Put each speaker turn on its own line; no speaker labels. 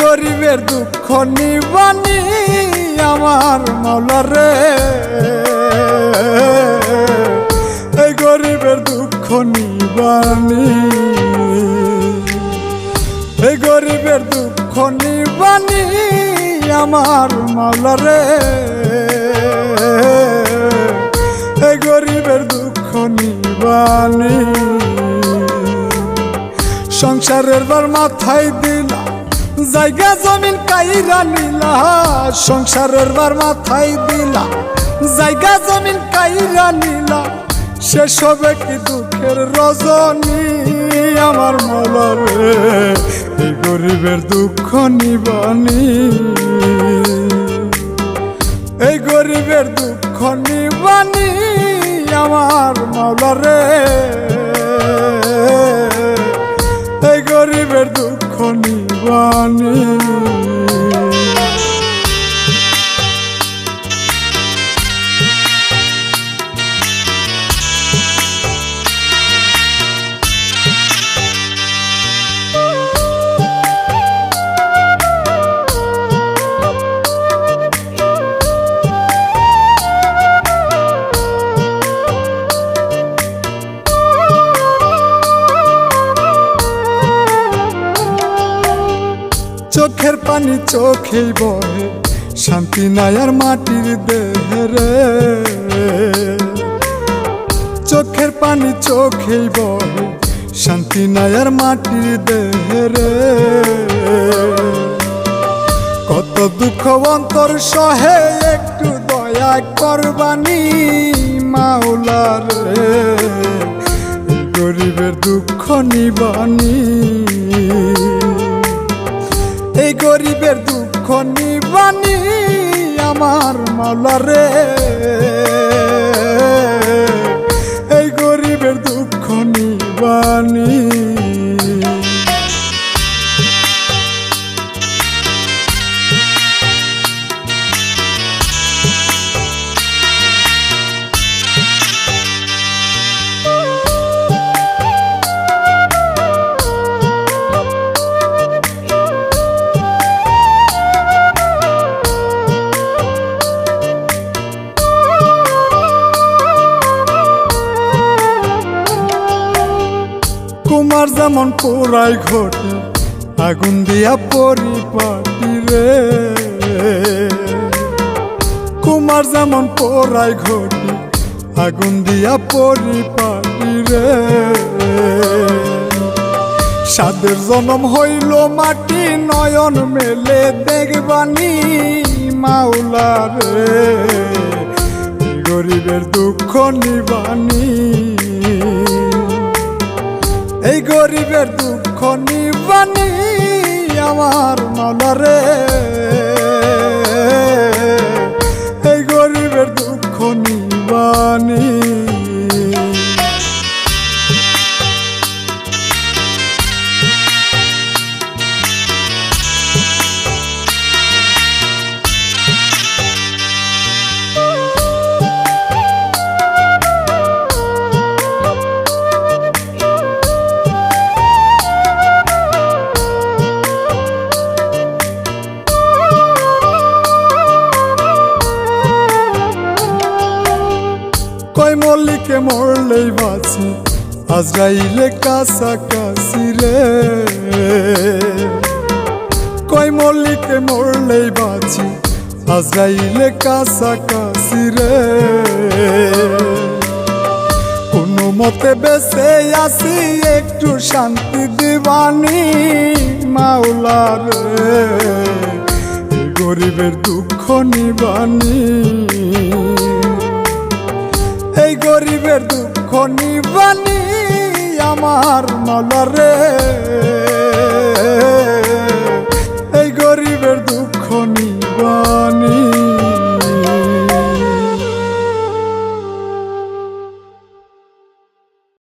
গরিবের দুঃখ নিবানি আমার মাওলারে এই গরিবের দুঃখ নিবানি। এই গরিবের দুঃখ নিবানি আমার মাওলারে এই গরিবের দুঃখ নিবানি। সংসারের বার মাথায় দিলা জায়গা জমিন কাইরা নিলা, সংসারের বার মাথায় দিলা। জায়গা জমিন কাইরা নিলা, শেষ হবে কি দুঃখের রজনী? আমার মলরে এই গরিবের দুঃখ নিবানি। এই গরিবের দুঃখ নিবানি, আমার মাওলারে এই গরিবের দুঃখ চোখের পানি চোখেই বহে, শান্তি নাই আর মাটির দেহরে। চোখের পানি চোখেই বহে, শান্তি নাই আর মাটির দেহরে। কত দুঃখ অন্তর সহে, একটু দয়া করবানি মাওলার গরিবের দুঃখ নিবানি। এই গরিবের দুঃখ নিবানি আমার মালারে এই কুমার যেমন পোড়াই ঘটে, আগুন দিয়া পরিপাটি রে। কুমার যেমন পোড়াই ঘটে, আগুন দিয়া পরিপাটি রে। সাদের জনম হইল মাটি নয়ন মেলে, দেখবানি মাওলা রে। গরিবের দুঃখ নিবানি এই গরিবের দুঃখ নিবানি আমার মালারে এই গরিবের দুঃখ নিবানি কই মল্লিকে মরলেই বাঁচি আজরাইলে কাছাকাছি রে। কই মল্লিকে মরলেই বাঁচি আজরাইলে কাছাকাছি রে। কোনো মতে বেঁচে আসি একটু শান্তি দিবানি মাওলা রে। এই গরিবের দুঃখ নিবানি। গরিবের দুঃখ নিবানি আমার মলরে